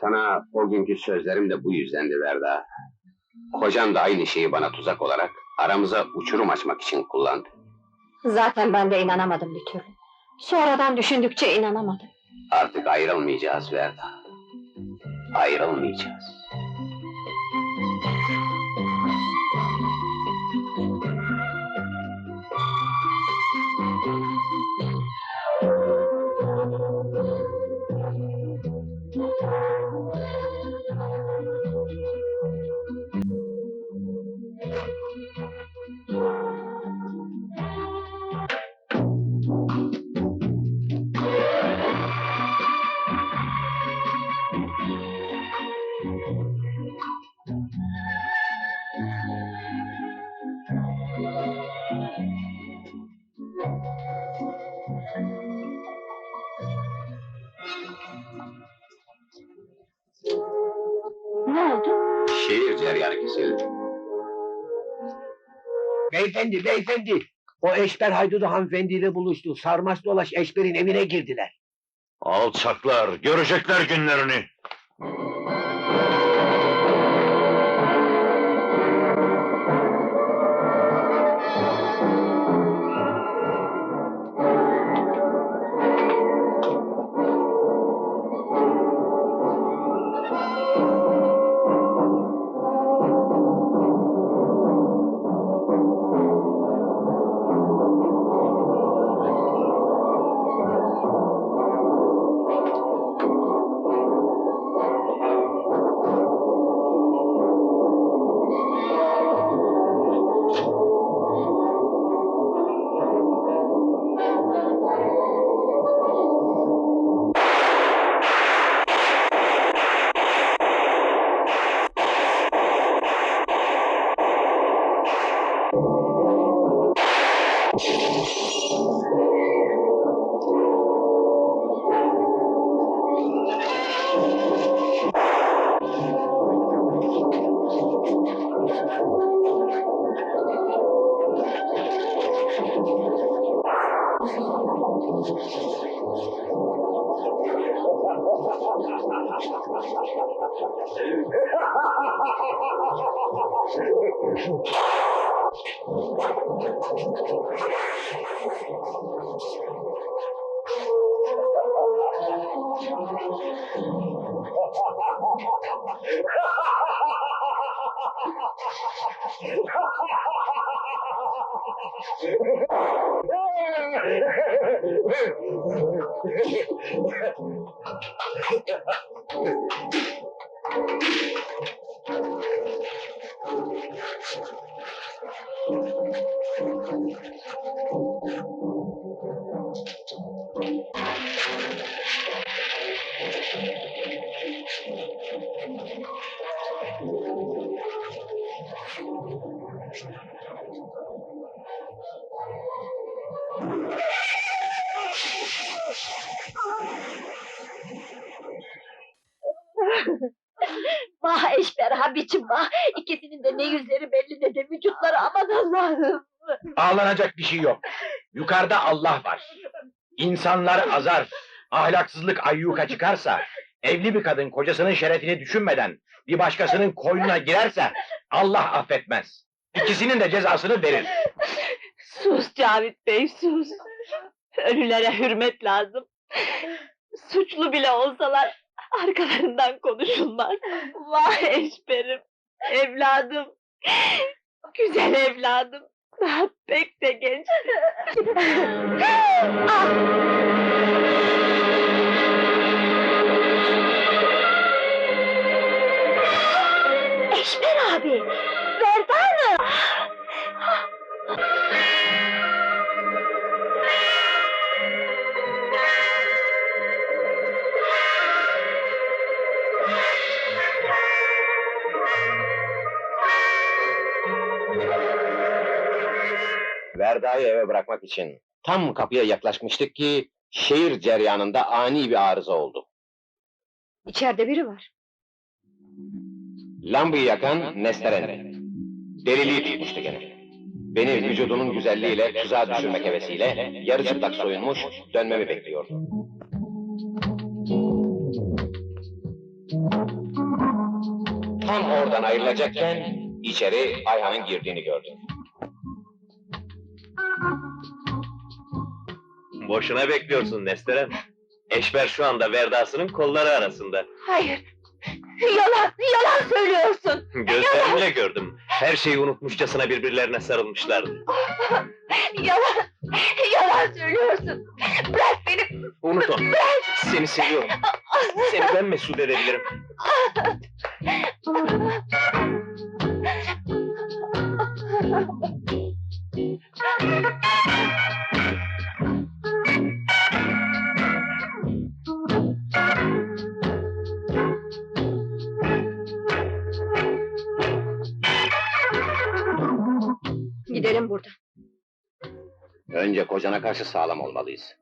Sana o günkü sözlerim de bu yüzdendi Verda. Kocan da aynı şeyi bana tuzak olarak aramıza uçurum açmak için kullandı. Zaten ben de inanamadım bir türlü. Sonradan düşündükçe inanamadım. Artık ayrılmayacağız Verda. Ayrılmayacağız. Ne oldu? Şehir ceryanı kesildi. Beyefendi, beyefendi. O Eşber Haydudu hanımefendiyle buluştu. Sarmaş dolaş Eşber'in evine girdiler. Alçaklar, görecekler günlerini. Vah Eşber ha Yeah. biçim vah! İkisinin de ne yüzleri belli ne de vücutları aman Allah'ım! Ağlanacak bir şey yok. Yukarıda Allah var. İnsanlar azar, ahlaksızlık ayyuka çıkarsa, evli bir kadın kocasının şerefini düşünmeden bir başkasının koynuna girerse Allah affetmez. İkisinin de cezasını verir. Sus Cavit Bey sus! Ölülere hürmet lazım. Suçlu bile olsalar arkalarından konuşulmaz. Vah Eşber'im! Evladım! Güzel evladım! Daha pek de genç. ah! Eşber abi! Verda'yı eve bırakmak için tam kapıya yaklaşmıştık ki şehir ceryanında ani bir arıza oldu. İçeride biri var. Lambayı yakan Nesteren. Deliliği tutmuştu gene. Beni vücudunun güzelliğiyle tuzağa düşürmek hevesiyle yarı çıplak soyunmuş dönmemi bekliyordu. Tam oradan ayrılacakken içeri Ayhan'ın girdiğini gördüm. Boşuna bekliyorsun Nesterem. Eşber şu anda Verdas'ının kolları arasında. Hayır. Yalan, yalan söylüyorsun. Gözlerimle gördüm. Her şeyi unutmuşçasına birbirlerine sarılmışlardı. Yalan, yalan söylüyorsun. Bırak beni. Unut onu. Seni seviyorum. Seni ben mesut edebilirim. Önce kocana karşı sağlam olmalıyız.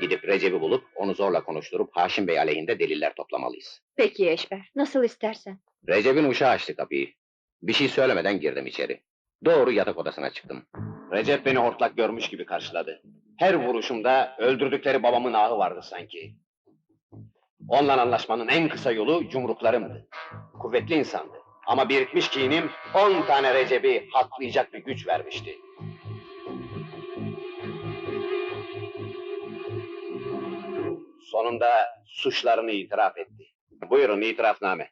Gidip Recep'i bulup onu zorla konuşturup Haşim Bey aleyhinde deliller toplamalıyız. Peki Eşber, nasıl istersen. Recep'in uşağı açtı kapıyı. Bir şey söylemeden girdim içeri. Doğru yatak odasına çıktım. Recep beni hortlak görmüş gibi karşıladı. Her vuruşumda öldürdükleri babamın ahı vardı sanki. Onunla anlaşmanın en kısa yolu yumruklarımdı. Kuvvetli insandı. Ama birikmiş kinim on tane Recep'i haklayacak bir güç vermişti. Sonunda suçlarını itiraf etti. Buyurun itirafname.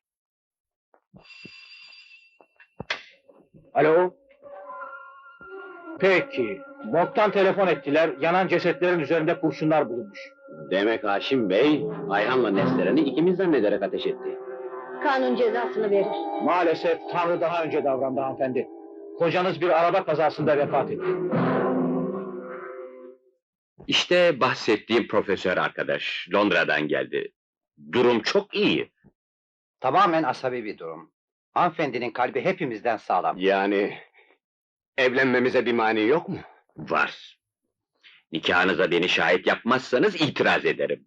Alo? Peki. Morgdan telefon ettiler. Yanan cesetlerin üzerinde kurşunlar bulunmuş. Demek Haşim Bey, Ayhan'la Neslihan'ı ikimiz zannederek ateş etti. Kanun cezasını verir. Maalesef Tanrı daha önce davrandı hanımefendi. Kocanız bir araba kazasında vefat etti. İşte bahsettiğim profesör arkadaş. Londra'dan geldi. Durum çok iyi. Tamamen asabi bir durum. Hanımefendinin kalbi hepimizden sağlam. Yani evlenmemize bir mani yok mu? Var. Nikahınıza beni şahit yapmazsanız itiraz ederim.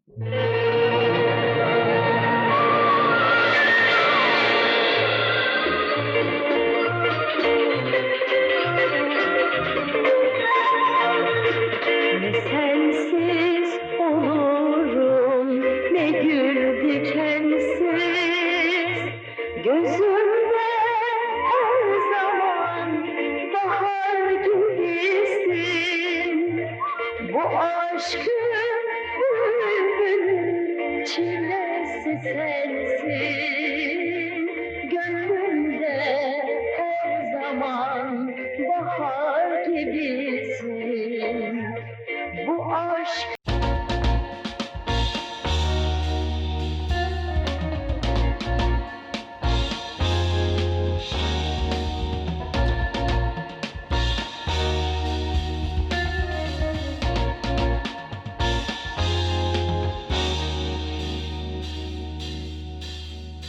Gözümde her zaman bahar gibisin. Bu aşkın